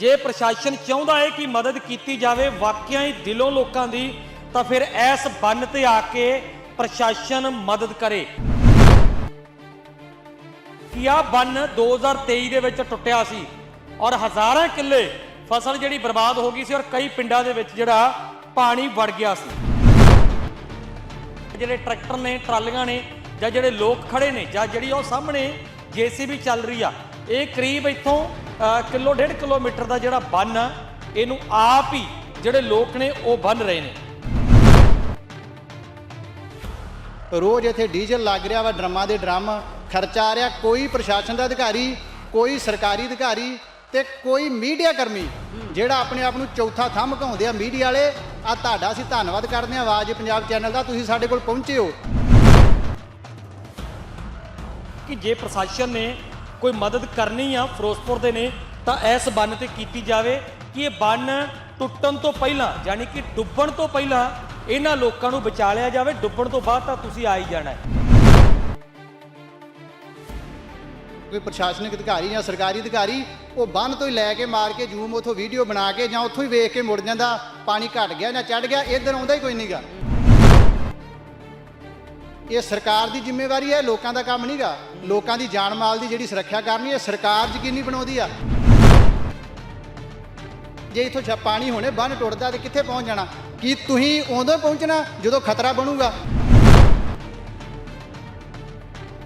ਜੇ ਪ੍ਰਸ਼ਾਸਨ ਚਾਹੁੰਦਾ ਹੈ ਕਿ ਮਦਦ ਕੀਤੀ ਜਾਵੇ ਵਾਕਿਆ ਹੀ ਦਿਲੋਂ ਲੋਕਾਂ ਦੀ, ਤਾਂ ਫਿਰ ਇਸ ਬੰਨ ਤੇ ਆ ਕੇ ਪ੍ਰਸ਼ਾਸਨ ਮਦਦ ਕਰੇ। ਕਿ ਆਹ ਬੰਨ 2023 ਦੇ ਵਿੱਚ ਟੁੱਟਿਆ ਸੀ ਔਰ ਹਜ਼ਾਰਾਂ ਕਿੱਲੇ ਫਸਲ ਜਿਹੜੀ ਬਰਬਾਦ ਹੋ ਗਈ ਸੀ ਔਰ ਕਈ ਪਿੰਡਾਂ ਦੇ ਵਿੱਚ ਜਿਹੜਾ ਪਾਣੀ ਵੜ ਗਿਆ ਸੀ। ਜਿਹੜੇ ਟਰੈਕਟਰ ਨੇ, ਟਰਾਲੀਆਂ ਨੇ ਜਾਂ ਜਿਹੜੇ ਲੋਕ ਖੜੇ ਨੇ ਜਾਂ ਜਿਹੜੀ ਉਹ ਸਾਹਮਣੇ ਜੀਸੀਬੀ ਚੱਲ ਰਹੀ ਆ, ਇਹ ਕਰੀਬ ਇੱਥੋਂ ਕਿਲੋ ਡੇਢ ਕਿਲੋਮੀਟਰ ਦਾ ਜਿਹੜਾ ਬੰਨ ਆ ਇਹਨੂੰ ਆਪ ਹੀ ਜਿਹੜੇ ਲੋਕ ਨੇ ਉਹ ਬੰਨ ਰਹੇ ਨੇ। ਰੋਜ਼ ਇੱਥੇ ਡੀਜ਼ਲ ਲੱਗ ਰਿਹਾ ਵਾ ਡਰਮਾਂ ਦੇ ਡਰਮ ਖਰਚਾ ਆ ਰਿਹਾ। ਕੋਈ ਪ੍ਰਸ਼ਾਸਨ ਦਾ ਅਧਿਕਾਰੀ ਕੋਈ ਸਰਕਾਰੀ ਅਧਿਕਾਰੀ ਤੇ ਕੋਈ ਮੀਡੀਆ ਕਰਮੀ ਜਿਹੜਾ ਆਪਣੇ ਆਪ ਨੂੰ ਚੌਥਾ ਥੰਮ ਘਾਉਂਦੇ ਆ ਮੀਡੀਆ ਵਾਲੇ। ਆ ਤੁਹਾਡਾ ਅਸੀਂ ਧੰਨਵਾਦ ਕਰਦੇ ਆ ਆਵਾਜ਼ ਪੰਜਾਬ ਚੈਨਲ ਦਾ ਤੁਸੀਂ ਸਾਡੇ ਕੋਲ ਪਹੁੰਚੇ ਹੋ। ਕਿ ਜੇ ਪ੍ਰਸ਼ਾਸਨ ਨੇ ਕੋਈ ਮਦਦ ਕਰਨੀ ਆ ਫਿਰੋਜ਼ਪੁਰ ਦੇ ਨੇ, ਤਾਂ ਇਸ ਬੰਨ ਤੇ ਕੀਤੀ ਜਾਵੇ ਕਿ ਇਹ ਬੰਨ ਟੁੱਟਣ ਤੋਂ ਪਹਿਲਾਂ, ਯਾਨੀ ਕਿ ਡੁੱਬਣ ਤੋਂ ਪਹਿਲਾਂ ਇਹਨਾਂ ਲੋਕਾਂ ਨੂੰ ਬਚਾ ਲਿਆ ਜਾਵੇ। ਡੁੱਬਣ ਤੋਂ ਬਾਅਦ ਤਾਂ ਤੁਸੀਂ ਆ ਹੀ ਜਾਣਾ ਹੈ। ਕੋਈ ਪ੍ਰਸ਼ਾਸਨਿਕ ਅਧਿਕਾਰੀ ਜਾਂ ਸਰਕਾਰੀ ਅਧਿਕਾਰੀ ਉਹ ਬੰਨ ਤੋਂ ਹੀ ਲੈ ਕੇ ਮਾਰ ਕੇ, ਜ਼ੂਮ ਉਥੋਂ ਵੀਡੀਓ ਬਣਾ ਕੇ ਜਾਂ ਉੱਥੋਂ ਹੀ ਵੇਖ ਕੇ ਮੁੜ ਜਾਂਦਾ, ਪਾਣੀ ਘਟ ਗਿਆ ਜਾਂ ਚੜ ਗਿਆ, ਇੱਧਰ ਆਉਂਦਾ ਹੀ ਕੋਈ ਨਹੀਂਗਾ ਇਹ ਸਰਕਾਰ ਦੀ ਜ਼ਿੰਮੇਵਾਰੀ ਹੈ, ਲੋਕਾਂ ਦਾ ਕੰਮ ਨਹੀਂਗਾ ਲੋਕਾਂ ਦੀ ਜਾਨ ਮਾਲ ਦੀ ਜਿਹੜੀ ਸੁਰੱਖਿਆ ਕਰਨੀ ਹੈ ਸਰਕਾਰ ਯਕੀਨੀ ਬਣਾਉਂਦੀ ਆ। ਜੇ ਇਥੋਂ ਛ ਪਾਣੀ ਹੋਣੇ ਬੰਨ ਟੁੱਟਦਾ ਤੇ ਕਿੱਥੇ ਪਹੁੰਚ ਜਾਣਾ? ਕੀ ਤੁਸੀਂ ਉਦੋਂ ਹੀ ਪਹੁੰਚਣਾ ਜਦੋਂ ਖਤਰਾ ਬਣੂਗਾ?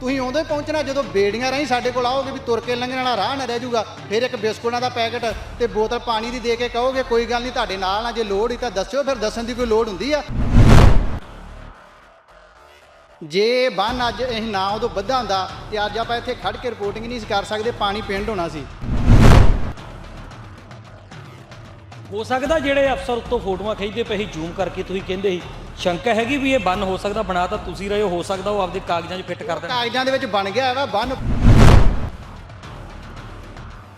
ਤੁਸੀਂ ਉਦੋਂ ਹੀ ਪਹੁੰਚਣਾ ਜਦੋਂ ਬੇੜੀਆਂ ਰਾਹੀਂ ਸਾਡੇ ਕੋਲ ਆਓਗੇ ਵੀ ਤੁਰ ਕੇ ਲੰਘਣ ਵਾਲਾ ਰਾਹ ਨਾ ਰਹਿ ਜਾਊਗਾ। ਫਿਰ ਇੱਕ ਬਿਸਕੁਟਾਂ ਦਾ ਪੈਕਟ ਤੇ ਬੋਤਲ ਪਾਣੀ ਦੀ ਦੇ ਕੇ ਕਹੋਗੇ, ਕੋਈ ਗੱਲ ਨਹੀਂ ਤੁਹਾਡੇ ਨਾਲ ਆ, ਜੇ ਲੋੜ ਹੀ ਤਾਂ ਦੱਸਿਓ, ਫਿਰ ਦੱਸਣ ਦੀ ਕੋਈ ਲੋੜ ਹੁੰਦੀ ਆ। ਜੇ ਬੰਨ ਅੱਜ ਅਸੀਂ ਨਾ ਉਦੋਂ ਵੱਧਾ ਹੁੰਦਾ ਤੇ ਅੱਜ ਆਪਾਂ ਇੱਥੇ ਖੜ ਕੇ ਰਿਪੋਰਟਿੰਗ ਨਹੀਂ ਕਰ ਸਕਦੇ ਪਾਣੀ ਪਿੰਡ ਹੋਣਾ ਸੀ। ਹੋ ਸਕਦਾ ਜਿਹੜੇ ਅਫਸਰ ਉੱਤੋਂ ਫੋਟੋਆਂ ਖਿੱਚਦੇ ਪਏ ਸੀ ਜ਼ੂਮ ਕਰਕੇ ਤੁਸੀਂ ਕਹਿੰਦੇ ਸੀ ਸ਼ੰਕਾ ਹੈਗੀ ਵੀ ਇਹ ਬੰਨ ਹੋ ਸਕਦਾ ਬਣਾ ਤਾਂ ਤੁਸੀਂ ਰਹੇ ਹੋ ਹੋ ਸਕਦਾ ਉਹ ਆਪਦੇ ਕਾਗਜ਼ਾਂ 'ਚ ਫਿੱਟ ਕਰ ਦੇਣ। ਕਾਗਜ਼ਾਂ ਦੇ ਵਿੱਚ ਬਣ ਗਿਆ ਹੈਗਾ ਬੰਨ।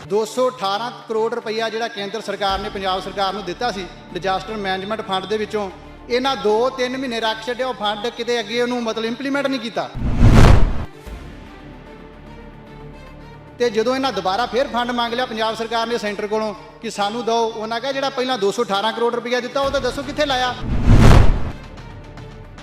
218 ਕਰੋੜ ਰੁਪਈਆ ਜਿਹੜਾ ਕੇਂਦਰ ਸਰਕਾਰ ਨੇ ਪੰਜਾਬ ਸਰਕਾਰ ਨੂੰ ਦਿੱਤਾ ਸੀ ਡਿਜ਼ਾਸਟਰ ਮੈਨੇਜਮੈਂਟ ਫੰਡ ਦੇ ਵਿੱਚੋਂ। ਇਹਨਾਂ 2-3 ਮਹੀਨੇ ਰੱਖ ਛੱਡਿਆ, ਉਹ ਫੰਡ ਕਿਤੇ ਅੱਗੇ ਉਹਨੂੰ ਮਤਲਬ ਇੰਪਲੀਮੈਂਟ ਨਹੀਂ ਕੀਤਾ। ਤੇ ਜਦੋਂ ਇਹਨਾਂ ਦੁਬਾਰਾ ਫੇਰ ਫੰਡ ਮੰਗ ਲਿਆ, ਪੰਜਾਬ ਸਰਕਾਰ ਨੇ ਸੈਂਟਰ ਕੋਲੋਂ ਕਿ ਸਾਨੂੰ ਦਿਓ, ਉਹਨਾਂ ਕਹਾ ਜਿਹੜਾ ਪਹਿਲਾਂ 218 ਕਰੋੜ ਰੁਪਇਆ ਦਿੱਤਾ, ਉਹ ਤਾਂ ਦੱਸੋ ਕਿੱਥੇ ਲਾਇਆ।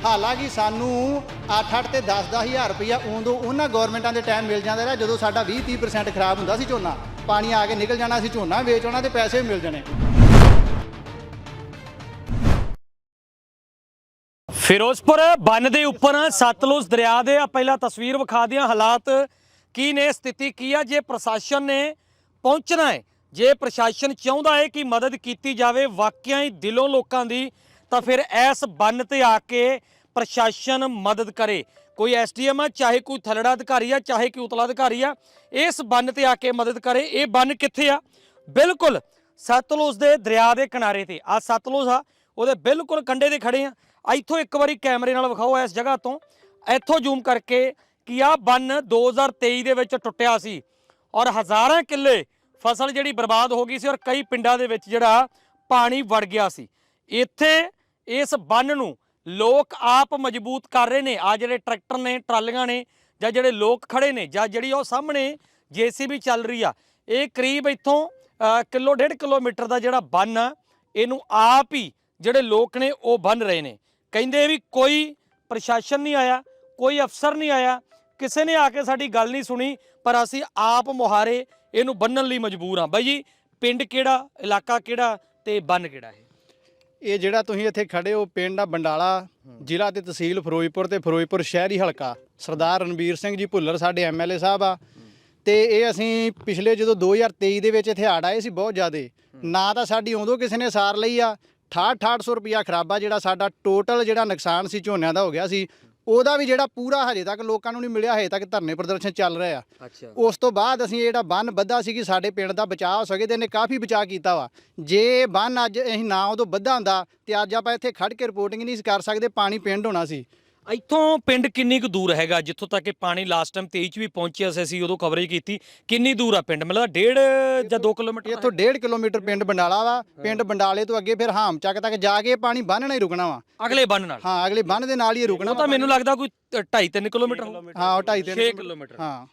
ਹਾਲਾਂਕਿ ਸਾਨੂੰ 8-8 ਤੇ 10-10 ਹਜ਼ਾਰ ਰੁਪਈਆ ਉਦੋਂ ਉਹਨਾਂ ਗਵਰਨਮੈਂਟਾਂ ਦੇ ਟਾਈਮ ਮਿਲ ਜਾਂਦਾ ਰਿਹਾ, ਜਦੋਂ ਸਾਡਾ 20-30% ਖਰਾਬ ਹੁੰਦਾ ਸੀ ਝੋਨਾ। ਪਾਣੀ ਆ ਕੇ ਨਿਕਲ ਜਾਣਾ ਸੀ ਝੋਨਾ, ਵੇਚ ਆਉਣਾ ਤੇ ਪੈਸੇ ਵੀ ਮਿਲ ਜਾਣੇ। ਫਿਰੋਜ਼ਪੁਰ ਬੰਨ ਦੇ ਉੱਪਰ ਸਤਲੁਜ ਦਰਿਆ ਦੇ ਆ, ਪਹਿਲਾਂ ਤਸਵੀਰ ਵਿਖਾ ਦਿਆਂ ਹਾਲਾਤ ਕੀ ਨੇ, ਸਥਿਤੀ ਕੀ ਆ? ਜੇ ਪ੍ਰਸ਼ਾਸਨ ਨੇ ਪਹੁੰਚਣਾ ਹੈ, ਜੇ ਪ੍ਰਸ਼ਾਸਨ ਚਾਹੁੰਦਾ ਹੈ ਕਿ ਮਦਦ ਕੀਤੀ ਜਾਵੇ, ਵਾਕਿਆ ਹੀ ਦਿਲੋਂ ਲੋਕਾਂ ਦੀ, ਤਾਂ ਫਿਰ ਇਸ ਬੰਨ ਤੇ ਆ ਕੇ ਪ੍ਰਸ਼ਾਸਨ ਮਦਦ ਕਰੇ। ਕੋਈ ਐਸਡੀਐਮ ਆ, ਚਾਹੇ ਕੋਈ ਥਲੜਾ ਅਧਿਕਾਰੀ ਆ, ਚਾਹੇ ਕੋਈ ਉਤਲਾ ਅਧਿਕਾਰੀ ਆ, ਇਸ ਬੰਨ ਤੇ ਆ ਕੇ ਮਦਦ ਕਰੇ। ਇਹ ਬੰਨ ਕਿੱਥੇ ਆ? ਬਿਲਕੁਲ ਸਤਲੁਜ ਦੇ ਦਰਿਆ ਦੇ ਕਿਨਾਰੇ ਤੇ। ਆ ਸਤਲੁਜ ਆ, ਉਹਦੇ ਬਿਲਕੁਲ ਕੰਢੇ ਤੇ ਖੜੇ ਆ। ਇੱਥੋਂ ਇੱਕ ਵਾਰੀ ਕੈਮਰੇ ਨਾਲ ਵਿਖਾਓ ਇਸ ਜਗ੍ਹਾ ਤੋਂ। ਇੱਥੋਂ ਜ਼ੂਮ ਕਰਕੇ ਕਿ ਆ ਬੰਨ 2023 ਦੇ ਵਿੱਚ ਟੁੱਟਿਆ ਸੀ ਔਰ ਹਜ਼ਾਰਾਂ ਕਿੱਲੇ ਫਸਲ ਜਿਹੜੀ ਬਰਬਾਦ ਹੋ ਗਈ ਸੀ ਔਰ ਕਈ ਪਿੰਡਾਂ ਦੇ ਵਿੱਚ ਜਿਹੜਾ ਪਾਣੀ ਵੜ ਗਿਆ ਸੀ। ਇੱਥੇ ਇਸ ਬੰਨ ਨੂੰ ਲੋਕ ਆਪ ਮਜ਼ਬੂਤ ਕਰ ਰਹੇ ਨੇ। ਆ ਜਿਹੜੇ ਟਰੈਕਟਰ ਨੇ ਟਰਾਲੀਆਂ ਨੇ ਜਾਂ ਜਿਹੜੇ ਲੋਕ ਖੜੇ ਨੇ ਜਾਂ ਜਿਹੜੀ ਉਹ ਸਾਹਮਣੇ ਜੀਸੀਬੀ ਚੱਲ ਰਹੀ ਆ ਇਹ ਕਰੀਬ ਇੱਥੋਂ ਅ, ਕਿਲੋ ਡੇਢ ਕਿਲੋਮੀਟਰ ਦਾ ਜਿਹੜਾ ਬੰਨ ਆ ਇਹਨੂੰ ਆਪ ਹੀ ਜਿਹੜੇ ਲੋਕ ਨੇ ਉਹ ਬੰਨ ਰਹੇ ਨੇ। ਕਹਿੰਦੇ ਵੀ ਕੋਈ ਪ੍ਰਸ਼ਾਸਨ ਨਹੀਂ ਆਇਆ ਕੋਈ ਅਫਸਰ ਨਹੀਂ ਆਇਆ ਕਿਸੇ ਨੇ ਆ ਕੇ ਸਾਡੀ ਗੱਲ ਨਹੀਂ ਸੁਣੀ ਪਰ ਅਸੀਂ ਆਪ ਮੁਹਾਰੇ ਇਹਨੂੰ ਬੰਨਣ ਲਈ ਮਜਬੂਰ ਹਾਂ। ਬਾਈ ਜੀ ਪਿੰਡ ਕਿਹੜਾ ਇਲਾਕਾ ਕਿਹੜਾ ਤੇ ਬੰਨ ਕਿਹੜਾ ਹੈ ਇਹ ਜਿਹੜਾ ਤੁਸੀਂ ਇੱਥੇ ਖੜੇ ਹੋ ਪਿੰਡ ਆ ਬੰਡਾਲਾ ਜ਼ਿਲ੍ਹਾ ਤੇ ਤਹਿਸੀਲ ਫਿਰੋਜ਼ਪੁਰ ਤੇ ਫਿਰੋਜ਼ਪੁਰ ਸ਼ਹਿਰੀ ਹਲਕਾ। ਸਰਦਾਰ ਰਣਵੀਰ ਸਿੰਘ ਜੀ ਭੁੱਲਰ ਸਾਡੇ ਐਮਐਲਏ ਸਾਹਿਬ ਆ। ਤੇ ਇਹ ਅਸੀਂ ਪਿਛਲੇ ਜਦੋਂ 2023 ਦੇ ਵਿੱਚ ਇੱਥੇ ਹੜ੍ਹ ਆਏ ਸੀ ਬਹੁਤ ਜ਼ਿਆਦੇ। ਨਾ ਤਾਂ ਸਾਡੀ ਉਦੋਂ ਕਿਸੇ ਨੇ ਸਾਰ ਲਈ ਆ 6800 ਰੁਪਿਆ ਖਰਾਬਾ ਜਿਹੜਾ ਸਾਡਾ ਟੋਟਲ ਜਿਹੜਾ ਨੁਕਸਾਨ ਸੀ ਝੋਨਿਆਂ ਦਾ ਹੋ ਗਿਆ ਸੀ ਉਹਦਾ ਵੀ ਜਿਹੜਾ ਪੂਰਾ ਹਜੇ ਤੱਕ ਲੋਕਾਂ ਨੂੰ ਨਹੀਂ ਮਿਲਿਆ ਹਜੇ ਤੱਕ ਧਰਨੇ ਪ੍ਰਦਰਸ਼ਨ ਚੱਲ ਰਹੇ ਆ। ਅੱਛਾ। ਉਸ ਤੋਂ ਬਾਅਦ ਅਸੀਂ ਜਿਹੜਾ ਬੰਨ ਬੱਧਾ ਸੀ ਕਿ ਸਾਡੇ ਪਿੰਡ ਦਾ ਬਚਾਅ ਹੋ ਸਕੇ ਤੇ ਇਹਨੇ ਕਾਫੀ ਬਚਾਅ ਕੀਤਾ ਵਾ। ਜੇ ਬੰਨ ਅੱਜ ਅਸੀਂ ਨਾ ਉਦੋਂ ਬੱਧਾ ਹੁੰਦਾ ਤੇ ਅੱਜ ਆਪਾਂ ਇੱਥੇ ਖੜ ਕੇ ਰਿਪੋਰਟਿੰਗ ਨਹੀਂ ਕਰ ਸਕਦੇ ਪਾਣੀ ਪਿੰਡ ਹੋਣਾ ਸੀ। ਇੱਥੋਂ ਪਿੰਡ ਕਿੰਨੀ ਕੁ ਦੂਰ ਹੈਗਾ? ਜਿੱਥੋਂ ਤੱਕ ਇਹ ਪਾਣੀ ਲਾਸਟ ਟਾਈਮ 23 ਚ ਵੀ ਪਹੁੰਚਿਆ ਸੀ ਅਸੀਂ ਉਦੋਂ ਕਵਰੇਜ ਕੀਤੀ। ਕਿੰਨੀ ਦੂਰ ਆ ਪਿੰਡ? ਮਤਲਬ ਡੇਢ ਜਾਂ 2 ਕਿਲੋਮੀਟਰ ਇੱਥੋਂ 1.5 ਕਿਲੋਮੀਟਰ ਪਿੰਡ ਬੰਡਾਲਾ ਵਾ। ਪਿੰਡ ਬੰਡਾਲੇ ਤੋਂ ਅੱਗੇ ਫਿਰ ਹਾਮ ਚੱਕ ਤੱਕ ਜਾ ਕੇ ਪਾਣੀ ਬੰਨਣਾ ਹੀ ਰੁਕਣਾ ਵਾ। ਅਗਲੇ ਬੰਨ ਨਾਲ? ਹਾਂ ਅਗਲੇ ਬੰਨ ਦੇ ਨਾਲ ਹੀ ਰੁਕਣਾ ਉਹ ਤਾਂ ਮੈਨੂੰ ਲੱਗਦਾ ਕੋਈ 2.5 3 ਕਿਲੋਮੀਟਰ ਹੋਊ। ਹਾਂ ਉਹ 2.5 6 ਕਿਲੋਮੀਟਰ। ਹਾਂ।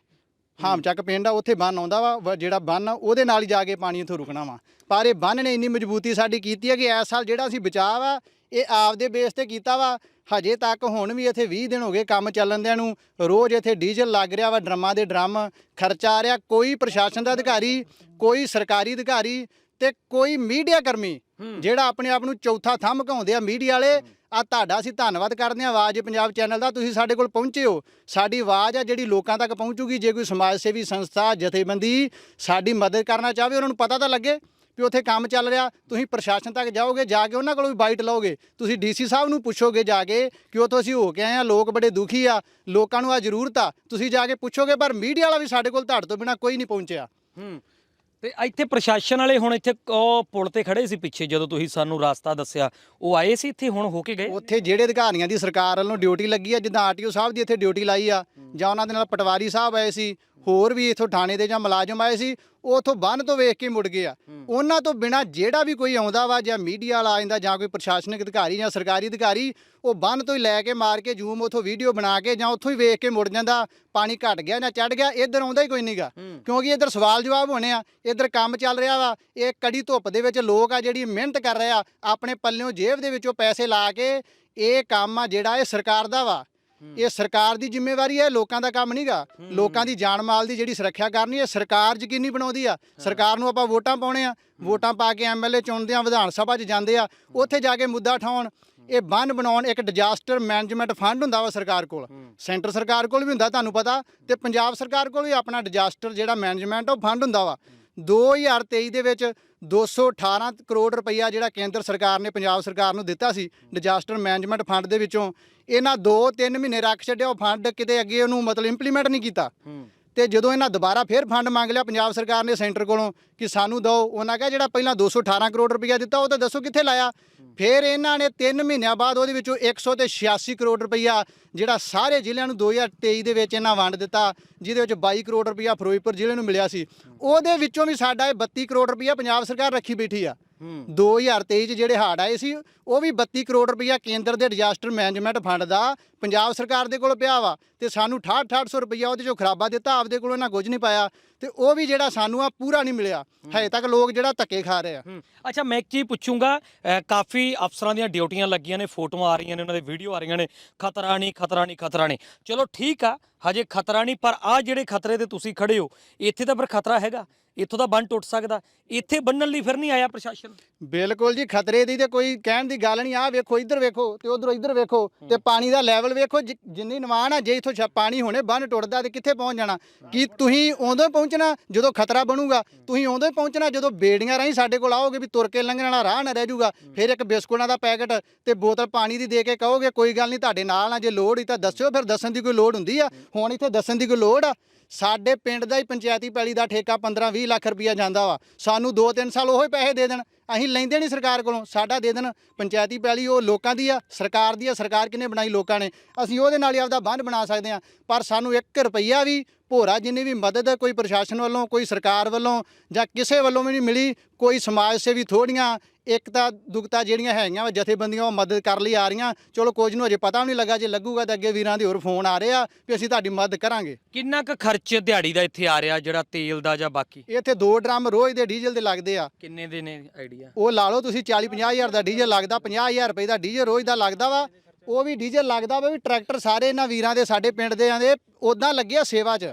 ਹਾਮਚੱਕ ਪਿੰਡ ਆ ਉੱਥੇ ਬੰਨ ਆਉਂਦਾ ਵਾ ਜਿਹੜਾ ਬੰਨ ਆ ਉਹਦੇ ਨਾਲ ਹੀ ਜਾ ਕੇ ਪਾਣੀ ਇੱਥੋਂ ਰੁਕਣਾ ਵਾ। ਪਰ ਇਹ ਬੰਨ ਨੇ ਇੰਨੀ ਮਜ਼ਬੂਤੀ ਸਾਡੀ ਕੀਤੀ ਹੈ ਕਿ ਇਸ ਸਾਲ ਜਿਹੜਾ ਅਸੀਂ ਬਚਾਅ ਵਾ ਇਹ ਆਪਦੇ ਬੇਸ ਤੇ ਕੀਤਾ ਵਾ। ਹਜੇ ਤੱਕ ਹੁਣ ਵੀ ਇੱਥੇ 20 ਦਿਨ ਹੋ ਗਏ ਕੰਮ ਚੱਲਣ ਦਿਆਂ ਨੂੰ। ਰੋਜ਼ ਇੱਥੇ ਡੀਜ਼ਲ ਲੱਗ ਰਿਹਾ ਵਾ ਡਰਮਾਂ ਦੇ ਡਰਮ। ਖਰਚਾ ਆ ਰਿਹਾ। ਕੋਈ ਪ੍ਰਸ਼ਾਸਨ ਦਾ ਅਧਿਕਾਰੀ ਕੋਈ ਸਰਕਾਰੀ ਅਧਿਕਾਰੀ ਤੇ ਕੋਈ ਮੀਡੀਆ ਕਰਮੀ ਜਿਹੜਾ ਆਪਣੇ ਆਪ ਨੂੰ ਚੌਥਾ ਥੰਮ ਘਾਉਂਦੇ ਆ ਮੀਡੀਆ ਵਾਲੇ। ਆ ਤੁਹਾਡਾ ਅਸੀਂ ਧੰਨਵਾਦ ਕਰਦੇ ਹਾਂ ਆਵਾਜ਼ ਪੰਜਾਬ ਚੈਨਲ ਦਾ। ਤੁਸੀਂ ਸਾਡੇ ਕੋਲ ਪਹੁੰਚੇ ਹੋ। ਸਾਡੀ ਆਵਾਜ਼ ਆ ਜਿਹੜੀ ਲੋਕਾਂ ਤੱਕ ਪਹੁੰਚੂਗੀ। ਜੇ ਕੋਈ ਸਮਾਜ ਸੇਵੀ ਸੰਸਥਾ ਜਥੇਬੰਦੀ ਸਾਡੀ ਮਦਦ ਕਰਨਾ ਚਾਹਵੇ ਉਹਨਾਂ ਨੂੰ ਪਤਾ ਤਾਂ ਲੱਗੇ। ਵੀ ਉੱਥੇ ਕੰਮ ਚੱਲ ਰਿਹਾ ਤੁਸੀਂ ਪ੍ਰਸ਼ਾਸਨ ਤੱਕ ਜਾਓਗੇ ਜਾ ਕੇ ਉਹਨਾਂ ਕੋਲੋਂ ਵੀ ਬਾਈਟ ਲਓਗੇ। ਤੁਸੀਂ ਡੀਸੀ ਸਾਹਿਬ ਨੂੰ ਪੁੱਛੋਗੇ ਜਾ ਕੇ ਕਿ ਉੱਥੋਂ ਅਸੀਂ ਹੋ ਕੇ ਆਏ ਆ ਲੋਕ ਬੜੇ ਦੁਖੀ ਆ ਲੋਕਾਂ ਨੂੰ ਆ ਜ਼ਰੂਰਤ ਆ। ਤੁਸੀਂ ਜਾ ਕੇ ਪੁੱਛੋਗੇ ਪਰ ਮੀਡੀਆ ਵਾਲਾ ਵੀ ਸਾਡੇ ਕੋਲ ਤੁਹਾਡੇ ਤੋਂ ਬਿਨਾ ਕੋਈ ਨਹੀਂ ਪਹੁੰਚਿਆ। ਹੂੰ ਤੇ ਇੱਥੇ ਪ੍ਰਸ਼ਾਸਨ ਵਾਲੇ ਹੁਣ ਇੱਥੇ ਉਹ ਪੁਲ ਤੇ ਖੜੇ ਸੀ ਪਿੱਛੇ ਜਦੋਂ ਤੁਸੀਂ ਸਾਨੂੰ ਰਸਤਾ ਦੱਸਿਆ। ਉਹ ਆਏ ਸੀ ਇੱਥੇ ਹੁਣ ਹੋ ਕੇ ਗਏ? ਉੱਥੇ ਜਿਹੜੇ ਅਧਿਕਾਰੀਆਂ ਦੀ ਸਰਕਾਰ ਵੱਲੋਂ ਡਿਊਟੀ ਲੱਗੀ ਆ ਜਿੱਦਾਂ ਆਰਟੀਓ ਸਾਹਿਬ ਦੀ ਇੱਥੇ ਡਿਊਟੀ ਲਾਈ ਆ ਜਾਂ ਉਹਨਾਂ ਦੇ ਨਾਲ ਪਟਵਾਰੀ ਸਾਹਿਬ ਆਏ ਸੀ ਹੋਰ ਵੀ ਇਥੋਂ ਥਾਣੇ ਦੇ ਜਾਂ ਮੁਲਾਜ਼ਮ ਆਏ ਸੀ ਉਹ ਉਥੋਂ ਬੰਨ ਤੋਂ ਵੇਖ ਕੇ ਮੁੜ ਗਏ ਆ। ਉਹਨਾਂ ਤੋਂ ਬਿਨਾ ਜਿਹੜਾ ਵੀ ਕੋਈ ਆਉਂਦਾ ਵਾ ਜਾਂ ਮੀਡੀਆ ਵਾਲਾ ਆ ਜਾਂਦਾ ਜਾਂ ਕੋਈ ਪ੍ਰਸ਼ਾਸਨਿਕ ਅਧਿਕਾਰੀ ਜਾਂ ਸਰਕਾਰੀ ਅਧਿਕਾਰੀ ਉਹ ਬੰਨ ਤੋਂ ਹੀ ਲੈ ਕੇ ਮਾਰ ਕੇ ਜ਼ੂਮ ਉਥੋਂ ਵੀਡੀਓ ਬਣਾ ਕੇ ਜਾਂ ਉੱਥੋਂ ਹੀ ਵੇਖ ਕੇ ਮੁੜ ਜਾਂਦਾ। ਪਾਣੀ ਘਟ ਗਿਆ ਜਾਂ ਚੜ ਗਿਆ ਇੱਧਰ ਆਉਂਦਾ ਹੀ ਕੋਈ ਨਹੀਂਗਾ ਕਿਉਂਕਿ ਇੱਧਰ ਸਵਾਲ ਜਵਾਬ ਹੋਣੇ ਆ ਇੱਧਰ ਕੰਮ ਚੱਲ ਰਿਹਾ ਵਾ ਇਹ ਕੜੀ ਧੁੱਪ ਦੇ ਵਿੱਚ ਲੋਕ ਆ ਜਿਹੜੀ ਮਿਹਨਤ ਕਰ ਰਹੇ ਆ ਆਪਣੇ ਪੱਲਿਓਂ ਜੇਬ ਦੇ ਵਿੱਚੋਂ ਪੈਸੇ ਲਾ ਕੇ ਇਹ ਕੰਮ ਆ ਜਿਹੜਾ ਇਹ ਸਰਕਾਰ ਦਾ ਵਾ। ਇਹ ਸਰਕਾਰ ਦੀ ਜ਼ਿੰਮੇਵਾਰੀ ਹੈ ਲੋਕਾਂ ਦਾ ਕੰਮ ਨਹੀਂਗਾ ਲੋਕਾਂ ਦੀ ਜਾਨ ਮਾਲ ਦੀ ਜਿਹੜੀ ਸੁਰੱਖਿਆ ਕਰਨੀ ਹੈ ਸਰਕਾਰ ਯਕੀਨੀ ਬਣਾਉਂਦੀ ਆ। ਸਰਕਾਰ ਨੂੰ ਆਪਾਂ ਵੋਟਾਂ ਪਾਉਣੇ ਆ। ਵੋਟਾਂ ਪਾ ਕੇ ਐਮਐਲਏ ਚੁਣਦੇ ਆ ਵਿਧਾਨ ਸਭਾ 'ਚ ਜਾਂਦੇ ਆ। ਉੱਥੇ ਜਾ ਕੇ ਮੁੱਦਾ ਉਠਾਉਣ। ਇਹ ਬੰਨ ਬਣਾਉਣ ਇੱਕ ਡਿਜ਼ਾਸਟਰ ਮੈਨੇਜਮੈਂਟ ਫੰਡ ਹੁੰਦਾ ਵਾ ਸਰਕਾਰ ਕੋਲ। ਸੈਂਟਰ ਸਰਕਾਰ ਕੋਲ ਵੀ ਹੁੰਦਾ ਤੁਹਾਨੂੰ ਪਤਾ। ਤੇ ਪੰਜਾਬ ਸਰਕਾਰ ਕੋਲ ਵੀ ਆਪਣਾ ਡਿਜ਼ਾਸਟਰ ਜਿਹੜਾ ਮੈਨੇਜਮੈਂਟ ਉਹ ਫੰਡ ਹੁੰਦਾ ਵਾ। 2023 ਦੇ ਵਿੱਚ 218 ਕਰੋੜ ਰੁਪਈਆ ਜਿਹੜਾ ਕੇਂਦਰ ਸਰਕਾਰ ਨੇ, ਪੰਜਾਬ ਸਰਕਾਰ ਨੂੰ ਦਿੱਤਾ ਸੀ ਡਿਜ਼ਾਸਟਰ ਮੈਨੇਜਮੈਂਟ ਫੰਡ ਦੇ ਵਿੱਚੋਂ। ਇਹਨਾਂ 2-3 ਮਹੀਨੇ ਰੱਖ ਛੱਡਿਆ, ਉਹ ਫੰਡ ਕਿਤੇ ਅੱਗੇ ਉਹਨੂੰ ਮਤਲਬ ਇੰਪਲੀਮੈਂਟ ਨਹੀਂ ਕੀਤਾ। ਤੇ ਜਦੋਂ ਇਹਨਾਂ ਦੁਬਾਰਾ ਫੇਰ ਫੰਡ ਮੰਗ ਲਿਆ, ਪੰਜਾਬ ਸਰਕਾਰ ਨੇ ਸੈਂਟਰ ਕੋਲੋਂ ਕਿ ਸਾਨੂੰ ਦਿਓ, ਉਹਨਾਂ ਕਿਹਾ ਜਿਹੜਾ ਪਹਿਲਾਂ 218 ਕਰੋੜ ਰੁਪਈਆ ਦਿੱਤਾ, ਉਹ ਤਾਂ ਦੱਸੋ ਕਿੱਥੇ ਲਾਇਆ? ਫਿਰ ਇਹਨਾਂ ਨੇ 3 ਮਹੀਨਿਆਂ ਬਾਅਦ ਉਹਦੇ ਵਿੱਚੋਂ 186 ਕਰੋੜ ਰੁਪਈਆ ਜਿਹੜਾ ਸਾਰੇ ਜ਼ਿਲ੍ਹਿਆਂ ਨੂੰ 2023 ਦੇ ਵਿੱਚ ਇਹਨਾਂ ਵੰਡ ਦਿੱਤਾ, ਜਿਹਦੇ ਵਿੱਚ 22 ਕਰੋੜ ਰੁਪਈਆ ਫਿਰੋਜ਼ਪੁਰ ਜ਼ਿਲ੍ਹੇ ਨੂੰ ਮਿਲਿਆ ਸੀ। ਉਹਦੇ ਵਿੱਚੋਂ ਵੀ ਸਾਡਾ ਇਹ 32 ਕਰੋੜ ਰੁਪਈਆ ਪੰਜਾਬ ਸਰਕਾਰ ਰੱਖੀ ਬੈਠੀ ਆ। 2023 ਚ ਜਿਹੜੇ ਹਾੜ ਆਏ ਸੀ ਉਹ ਵੀ 32 ਕਰੋੜ ਰੁਪਈਆ ਕੇਂਦਰ ਦੇ ਡਿਜ਼ਾਸਟਰ ਮੈਨੇਜਮੈਂਟ ਫੰਡ ਦਾ ਪੰਜਾਬ ਸਰਕਾਰ ਦੇ ਕੋਲ ਪਿਆ ਵਾ ਤੇ ਸਾਨੂੰ 68-6800 ਰੁਪਈਆ ਉਹਦੇ ਚੋਂ ਖਰਾਬਾ ਦਿੱਤਾ ਆਪਦੇ ਕੋਲ ਇਹਨਾਂ ਕੁਝ ਨਹੀਂ ਪਾਇਆ ਤੇ ਉਹ ਵੀ ਜਿਹੜਾ ਸਾਨੂੰ ਆ ਪੂਰਾ ਨਹੀਂ ਮਿਲਿਆ। ਹਜੇ ਤੱਕ ਲੋਕ ਜਿਹੜਾ ਧੱਕੇ ਖਾ ਰਹੇ ਆ। ਅੱਛਾ ਮੈਂ ਇੱਕ ਚੀਜ਼ ਪੁੱਛੂੰਗਾ ਕਾਫੀ ਅਫਸਰਾਂ ਦੀਆਂ ਡਿਊਟੀਆਂ ਲੱਗੀਆਂ ਨੇ ਫੋਟੋਆਂ ਆ ਰਹੀਆਂ ਨੇ ਉਹਨਾਂ ਦੇ ਵੀਡੀਓ ਆ ਰਹੀਆਂ ਨੇ ਖਤਰਾ ਨਹੀਂ ਖਤਰਾ ਨਹੀਂ ਖਤਰਾ ਨਹੀਂ। ਚਲੋ ਠੀਕ ਆ ਹਜੇ ਖਤਰਾ ਨਹੀਂ ਪਰ ਆ ਜਿਹੜੇ ਖਤਰੇ ਤੇ ਤੁਸੀਂ ਖੜੇ ਹੋ ਇੱਥੇ ਤਾਂ ਪਰ ਖਤਰਾ ਹੈਗਾ। ਇੱਥੋਂ ਤਾਂ ਬੰਨ ਟੁੱਟ ਸਕਦਾ। ਇੱਥੇ ਬੰਨਣ ਲਈ ਫਿਰ ਨਹੀਂ ਆਇਆ ਪ੍ਰਸ਼ਾਸਨ? ਬਿਲਕੁਲ ਜੀ ਖਤਰੇ ਦੀ ਤੇ ਕੋਈ ਕਹਿਣ ਦੀ ਗੱਲ ਨਹੀਂ। ਆ ਵੇਖੋ ਇੱਧਰ ਵੇਖੋ ਤੇ ਉਧਰੋਂ ਇੱਧਰ ਵੇਖੋ ਤੇ ਪਾਣੀ ਦਾ ਲੈਵਲ ਵੇਖੋ ਜਿ- ਜਿੰਨੀ ਨਿਵਾਨ ਆ ਜੇ ਇਥੋਂ ਪਾਣੀ ਹੋਣੇ ਬੰਨ ਟੁੱਟਦਾ ਤੇ ਕਿੱਥੇ ਪਹੁੰਚ ਜਾਣਾ? ਕੀ ਤੁਸੀਂ ਉਦੋਂ ਹੀ ਪਹੁੰਚਣਾ ਜਦੋਂ ਖਤਰਾ ਬਣੂਗਾ? ਤੁਸੀਂ ਉਦੋਂ ਹੀ ਪਹੁੰਚਣਾ ਜਦੋਂ ਬੇੜੀਆਂ ਰਾਹੀਂ ਸਾਡੇ ਕੋਲ ਆਓਗੇ ਵੀ ਤੁਰ ਕੇ ਲੰਘਣ ਵਾਲਾ ਰਾਹ ਨਾ ਰਹਿ ਜਾਊਗਾ। ਫਿਰ ਇੱਕ ਬਿਸਕੁਟਾਂ ਦਾ ਪੈਕਟ ਤੇ ਬੋਤਲ ਪਾਣੀ ਦੀ ਦੇ ਕੇ ਕਹੋਗੇ ਕੋਈ ਗੱਲ ਨਹੀਂ ਤੁਹਾਡੇ ਨਾਲ ਆ ਜੇ ਲੋੜ ਹੀ ਤਾਂ ਦੱਸਿਓ ਫਿਰ ਦੱਸਣ ਦੀ ਕੋਈ ਲੋੜ ਹੁੰਦੀ ਆ। ਹੁਣ ਇੱਥੇ ਦੱਸਣ ਦੀ ਕੋਈ ਲੋੜ ਆ। ਸਾਡੇ ਪਿੰਡ ਦਾ ਹੀ ਪੰਚਾਇਤੀ ਪੈਲੀ ਦਾ ਠੇਕਾ 15-20 ਲੱਖ ਰੁਪਇਆ ਜਾਂਦਾ ਵਾ। ਸਾਨੂੰ 2-3 ਸਾਲ ਉਹੀ ਪੈਸੇ ਦੇ ਦੇਣ। ਅਸੀਂ ਲੈਂਦੇ ਨਹੀਂ ਸਰਕਾਰ ਕੋਲੋਂ। ਸਾਡਾ ਦੇ ਦੇਣ ਪੰਚਾਇਤੀ ਪੈਲੀ ਉਹ ਲੋਕਾਂ ਦੀ ਆ ਸਰਕਾਰ ਦੀ ਆ ਸਰਕਾਰ ਕਿਨੇ ਬਣਾਈ ਲੋਕਾਂ ਨੇ। ਅਸੀਂ ਉਹਦੇ ਨਾਲ ਹੀ ਆਪਦਾ ਬੰਦ ਬਣਾ ਸਕਦੇ ਆ ਪਰ ਸਾਨੂੰ 1 ਰੁਪਈਆ ਵੀ ਭੋਰਾ ਜਿੰਨੀ ਵੀ ਮਦਦ ਕੋਈ ਪ੍ਰਸ਼ਾਸਨ ਵੱਲੋਂ ਕੋਈ ਸਰਕਾਰ ਵੱਲੋਂ ਜਾਂ ਕਿਸੇ ਵੱਲੋਂ ਵੀ ਨਹੀਂ ਮਿਲੀ ਕੋਈ ਸਮਾਜ ਸੇਵੀ ਥੋੜੀਆਂ ਇੱਕ ਤਾਂ ਦੁਗਤਾ ਜਿਹੜੀਆਂ ਹੈਗੀਆਂ ਵਾ ਜਥੇਬੰਦੀਆਂ ਉਹ ਮਦਦ ਕਰ ਲਈ ਆ ਰਹੀਆਂ। ਚਲੋ ਕੁਝ ਨੂੰ ਅਜੇ ਪਤਾ ਵੀ ਨਹੀਂ ਲੱਗਾ ਜੇ ਲੱਗੂਗਾ ਤਾਂ ਅੱਗੇ ਵੀਰਾਂ ਦੇ ਹੋਰ ਫੋਨ ਆ ਰਹੇ ਆ ਵੀ ਅਸੀਂ ਤੁਹਾਡੀ ਮਦਦ ਕਰਾਂਗੇ। ਕਿੰਨਾ ਕੁ ਖਰਚ ਦਿਹਾੜੀ ਦਾ ਇੱਥੇ ਆ ਰਿਹਾ ਜਿਹੜਾ ਤੇਲ ਦਾ ਜਾਂ ਬਾਕੀ? ਇੱਥੇ ਦੋ ਡਰਮ ਰੋਜ਼ ਦੇ ਡੀਜ਼ਲ ਦੇ ਲੱਗਦੇ ਆ। ਕਿੰਨੇ ਦੇ ਨੇ ਆਈਡੀਆ ਉਹ ਲਾ ਲਓ ਤੁਸੀਂ 40 50 ਹਜ਼ਾਰ ਦਾ ਡੀਜ਼ਲ ਲੱਗਦਾ 50 ਹਜ਼ਾਰ ਰੁਪਏ ਦਾ ਡੀਜ਼ਲ ਰੋਜ਼ ਦਾ ਲੱਗਦਾ ਵਾ। ਉਹ ਵੀ ਡੀਜ਼ਲ ਲੱਗਦਾ ਵਾ ਵੀ ਟਰੈਕਟਰ ਸਾਰੇ ਇਹਨਾਂ ਵੀਰਾਂ ਦੇ ਸਾਡੇ ਪਿੰਡ ਦੇ ਆਂਦੇ ਉਦਾਂ ਲੱਗਿਆ ਸੇਵਾ 'ਚ।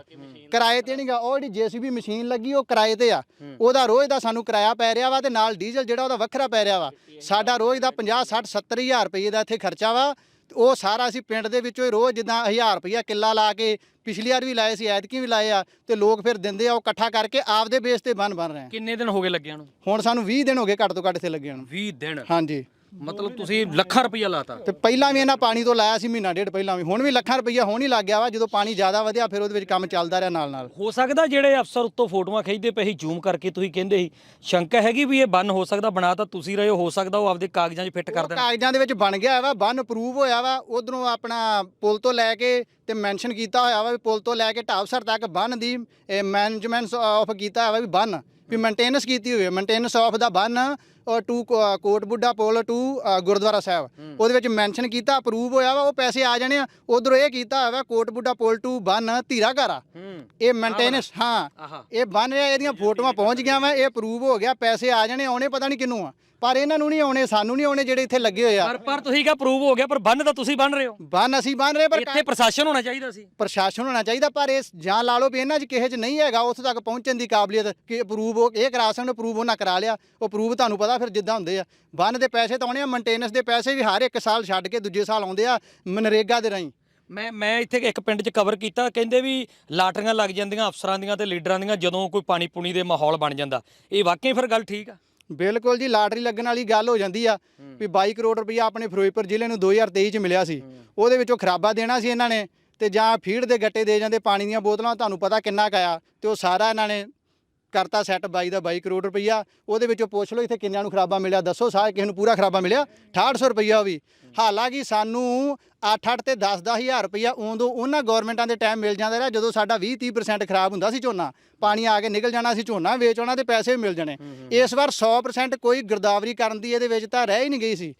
ਕਿਰਾਏ ਤੇ ਨਹੀਂਗਾ ਉਹ ਜਿਹੜੀ ਜੀਸੀਬੀ ਮਸ਼ੀਨ ਲੱਗੀ ਉਹ ਕਿਰਾਏ ਤੇ ਆ। ਉਹਦਾ ਰੋਜ਼ ਦਾ ਸਾਨੂੰ ਕਿਰਾਇਆ ਪੈ ਰਿਹਾ ਵਾ ਤੇ ਨਾਲ ਡੀਜ਼ਲ ਜਿਹੜਾ ਉਹਦਾ ਵੱਖਰਾ ਪੈ ਰਿਹਾ ਵਾ। ਸਾਡਾ ਰੋਜ਼ ਦਾ 50 60 70 ਹਜ਼ਾਰ ਰੁਪਏ ਦਾ ਇੱਥੇ ਖਰਚਾ ਵਾ। ਉਹ ਸਾਰਾ ਅਸੀਂ ਪਿੰਡ ਦੇ ਵਿੱਚੋਂ ਹੀ ਰੋਜ਼ ਜਿੱਦਾਂ 1000 ਰੁਪਇਆ ਕਿੱਲਾ ਲਾ ਕੇ ਪਿਛਲੀ ਵਾਰ ਵੀ ਲਾਏ ਸੀ ਐਤਕੀ ਵੀ ਲਾਏ ਆ ਤੇ ਲੋਕ ਫਿਰ ਦਿੰਦੇ ਆ ਉਹ ਇਕੱਠਾ ਕਰਕੇ ਆਪਦੇ ਬੇਸ ਤੇ ਬਣ ਬਣ ਰਹੇ ਆ। ਕਿੰਨੇ ਦਿਨ ਹੋ ਗਏ ਲੱਗਿਆਂ ਨੂੰ? ਹੁਣ ਸਾਨੂੰ 20 ਦਿਨ ਹੋ ਗਏ ਘੱਟ ਤੋਂ ਘੱਟ ਇੱਥੇ ਲੱਗਿਆ ਨੂੰ। 20 ਦਿਨ? ਹਾਂਜੀ। ਮਤਲਬ ਤੁਸੀਂ ਲੱਖਾਂ ਰੁਪਈਆ ਲਾਤਾ। ਤੇ ਪਹਿਲਾਂ ਵੀ ਇਹਨਾਂ ਪਾਣੀ ਤੋਂ ਲਾਇਆ ਸੀ ਮਹੀਨਾ ਡੇਢ ਪਹਿਲਾਂ ਵੀ। ਹੁਣ ਵੀ ਲੱਖਾਂ ਰੁਪਈਆ ਹੁਣ ਹੀ ਲੱਗ ਗਿਆ ਵਾ ਜਦੋਂ ਪਾਣੀ ਜ਼ਿਆਦਾ ਵਧਿਆ ਫਿਰ ਉਹਦੇ ਵਿੱਚ ਕੰਮ ਚੱਲਦਾ ਰਿਹਾ ਨਾਲ ਨਾਲ ਹੋ ਸਕਦਾ ਜਿਹੜੇ ਅਫਸਰ ਉੱਤੋਂ ਫੋਟੋਆਂ ਖਿੱਚਦੇ ਪਏ ਸੀ ਜ਼ੂਮ ਕਰਕੇ ਤੁਸੀਂ ਕਹਿੰਦੇ ਸੀ ਸ਼ੰਕਾ ਹੈਗੀ ਵੀ ਇਹ ਬੰਨ ਹੋ ਸਕਦਾ ਬਣਾ ਤਾਂ ਤੁਸੀਂ ਰਹੇ ਹੋ ਹੋ ਸਕਦਾ ਉਹ ਆਪਦੇ ਕਾਗਜ਼ਾਂ 'ਚ ਫਿੱਟ ਕਰ ਉਹ ਦੇਣ। ਕਾਗਜ਼ਾਂ ਦੇ ਵਿੱਚ ਬਣ ਗਿਆ ਵਾ ਬੰਨ ਅਪਰੂਵ ਹੋਇਆ ਵਾ ਉਧਰੋਂ ਆਪਣਾ ਪੁਲ ਤੋਂ ਲੈ ਕੇ ਤੇ ਮੈਂਸ਼ਨ ਕੀਤਾ ਹੋਇਆ ਵਾ ਵੀ ਪੁਲ ਤੋਂ ਲੈ ਕੇ ਢਾਬਸਰ ਤੱਕ ਬੰਨ ਦੀ ਮੈਨੇਜਮੈਂਟ ਆਫ ਕੀਤਾ ਹੋਇਆ ਵਾ ਵੀ ਬੰਨ। ਵੀ ਮੇਨਟੇਨੈਂਸ ਕੀਤੀ ਹੋਈ ਹੈ। ਮੇਨਟੇਨੈਂਸ ਆਫ ਦਾ ਬੰਨ ਟੂ ਕੋਟ ਬੁੱਢਾ ਪੁਲ ਟੂ ਗੁਰਦੁਆਰਾ ਸਾਹਿਬ। ਉਹਦੇ ਵਿੱਚ ਮੈਂਸ਼ਨ ਕੀਤਾ ਅਪਰੂਵ ਹੋਇਆ ਵਾ ਉਹ ਪੈਸੇ ਆ ਜਾਣੇ ਆ। ਉਧਰੋਂ ਇਹ ਕੀਤਾ ਹੋਇਆ ਕੋਟ ਬੁੱਢਾ ਪੁਲ ਟੂ ਬੰਨ ਧੀਰਾ ਘਾਰਾ ਇਹ ਮੇਨਟੇਨੈਂਸ ਹਾਂ। ਇਹ ਬਣ ਰਿਹਾ ਇਹਦੀਆਂ ਫੋਟੋਆਂ ਪਹੁੰਚ ਗਈਆਂ ਵਾ ਇਹ ਅਪਰੂਵ ਹੋ ਗਿਆ ਪੈਸੇ ਆ ਜਾਣੇ ਆਉਣੇ ਪਤਾ ਨਹੀਂ ਕਿੰਨੂੰ ਆ। ਪਰ ਇਹਨਾਂ ਨੂੰ ਨਹੀਂ ਆਉਣੇ ਸਾਨੂੰ ਨਹੀਂ ਆਉਣੇ ਜਿਹੜੇ ਇੱਥੇ ਲੱਗੇ ਹੋਏ ਆ। ਪਰ ਪਰ ਤੁਸੀਂ ਕਿਹਾ ਪ੍ਰੂਵ ਹੋ ਗਿਆ ਪਰ ਬੰਨ ਤਾਂ ਤੁਸੀਂ ਬੰਨ ਰਹੇ ਹੋ। ਬੰਨ ਅਸੀਂ ਬਣ ਰਹੇ ਪਰ ਇੱਥੇ ਪ੍ਰਸ਼ਾਸਨ ਹੋਣਾ ਚਾਹੀਦਾ ਸੀ। ਪ੍ਰਸ਼ਾਸਨ ਹੋਣਾ ਚਾਹੀਦਾ ਪਰ ਇਹ ਜਾਂ ਲਾ ਲਓ ਵੀ ਇਹਨਾਂ 'ਚ ਕਿਸੇ 'ਚ ਨਹੀਂ ਹੈਗਾ ਉੱਥੇ ਤੱਕ ਪਹੁੰਚਣ ਦੀ ਕਾਬਲੀਅਤ ਕਿ ਅਪਰੂਵ ਉਹ ਇਹ ਕਰਾ ਸਕਣ ਅਪਰੂਵ ਉਹਨਾਂ ਕਰਾ ਲਿਆ। ਉਹ ਅਪਰੂਵ ਤੁਹਾਨੂੰ ਪਤਾ ਫਿਰ ਜਿੱਦਾਂ ਹੁੰਦੇ ਆ। ਬੰਨ ਦੇ ਪੈਸੇ ਤਾਂ ਆਉਣੇ ਆ ਮੇਨਟੇਨੈਂਸ ਦੇ ਪੈਸੇ ਵੀ ਹਰ ਇੱਕ ਸਾਲ ਛੱਡ ਕੇ ਦੂਜੇ ਸਾਲ ਆਉਂਦੇ ਆ ਮਨਰੇਗਾ ਦੇ ਰਾਹੀਂ। ਮੈਂ ਮੈਂ ਇੱਥੇ ਇੱਕ ਪਿੰਡ 'ਚ ਕਵਰ ਕੀਤਾ ਕਹਿੰਦੇ ਵੀ ਲਾਟਰੀਆਂ ਲੱਗ ਜਾਂਦੀਆਂ ਅਫਸਰਾਂ ਦੀਆਂ ਤੇ ਲੀਡਰਾਂ ਦੀਆਂ ਜਦੋਂ ਕੋਈ ਪਾਣੀ ਪੂਣੀ ਦੇ ਮਾਹੌਲ ਬਣ ਜਾਂਦਾ। ਇਹ ਵਾਕਈ ਫਿਰ ਗੱਲ ਠੀਕ ਆ? ਬਿਲਕੁਲ ਜੀ ਲਾਟਰੀ ਲੱਗਣ ਵਾਲੀ ਗੱਲ ਹੋ ਜਾਂਦੀ ਆ ਵੀ 22 ਕਰੋੜ ਰੁਪਈਆ ਆਪਣੇ ਫਿਰੋਜ਼ਪੁਰ ਜ਼ਿਲ੍ਹੇ ਨੂੰ 2023 ਚ ਮਿਲਿਆ ਸੀ। ਉਹਦੇ ਵਿੱਚੋਂ ਖਰਾਬਾ ਦੇਣਾ ਸੀ ਇਹਨਾਂ ਨੇ ਤੇ ਜਾਂ ਫੀਡ ਦੇ ਗੱਟੇ ਦੇ ਜਾਂਦੇ ਪਾਣੀ ਦੀਆਂ ਬੋਤਲਾਂ ਤੁਹਾਨੂੰ ਪਤਾ ਕਿੰਨਾ ਕਾਇਆ ਤੇ ਉਹ ਸਾਰਾ ਇਹਨਾਂ ਨੇ ਕਰਤਾ ਸੈੱਟ 22 ਦਾ 22 ਕਰੋੜ ਰੁਪਈਆ। ਉਹਦੇ ਵਿੱਚੋਂ ਪੁੱਛ ਲਓ ਇੱਥੇ ਕਿੰਨਿਆਂ ਨੂੰ ਖਰਾਬਾ ਮਿਲਿਆ ਦੱਸੋ ਸਾਰੇ ਕਿਸੇ ਨੂੰ ਪੂਰਾ ਖਰਾਬਾ ਮਿਲਿਆ 6800 ਰੁਪਈਆ ਉਹ ਵੀ। ਹਾਲਾਂਕਿ ਸਾਨੂੰ 8-8 ਤੇ 10-10 ਹਜ਼ਾਰ ਰੁਪਈਆ ਉਦੋਂ ਉਹਨਾਂ ਗਵਰਨਮੈਂਟਾਂ ਦੇ ਟਾਈਮ ਮਿਲ ਜਾਂਦਾ ਰਿਹਾ ਜਦੋਂ ਸਾਡਾ 20-30% ਖਰਾਬ ਹੁੰਦਾ ਸੀ ਝੋਨਾ। ਪਾਣੀ ਆ ਕੇ ਨਿਕਲ ਜਾਣਾ ਸੀ ਝੋਨਾ ਵੇਚ ਆਉਣਾ ਤੇ ਪੈਸੇ ਵੀ ਮਿਲ ਜਾਣੇ। ਇਸ ਵਾਰ 100% ਕੋਈ ਗਿਰਦਾਵਰੀ ਕਰਨ ਦੀ ਇਹਦੇ ਵਿੱਚ ਤਾਂ ਰਹਿ ਹੀ ਨਹੀਂ ਗਈ ਸੀ।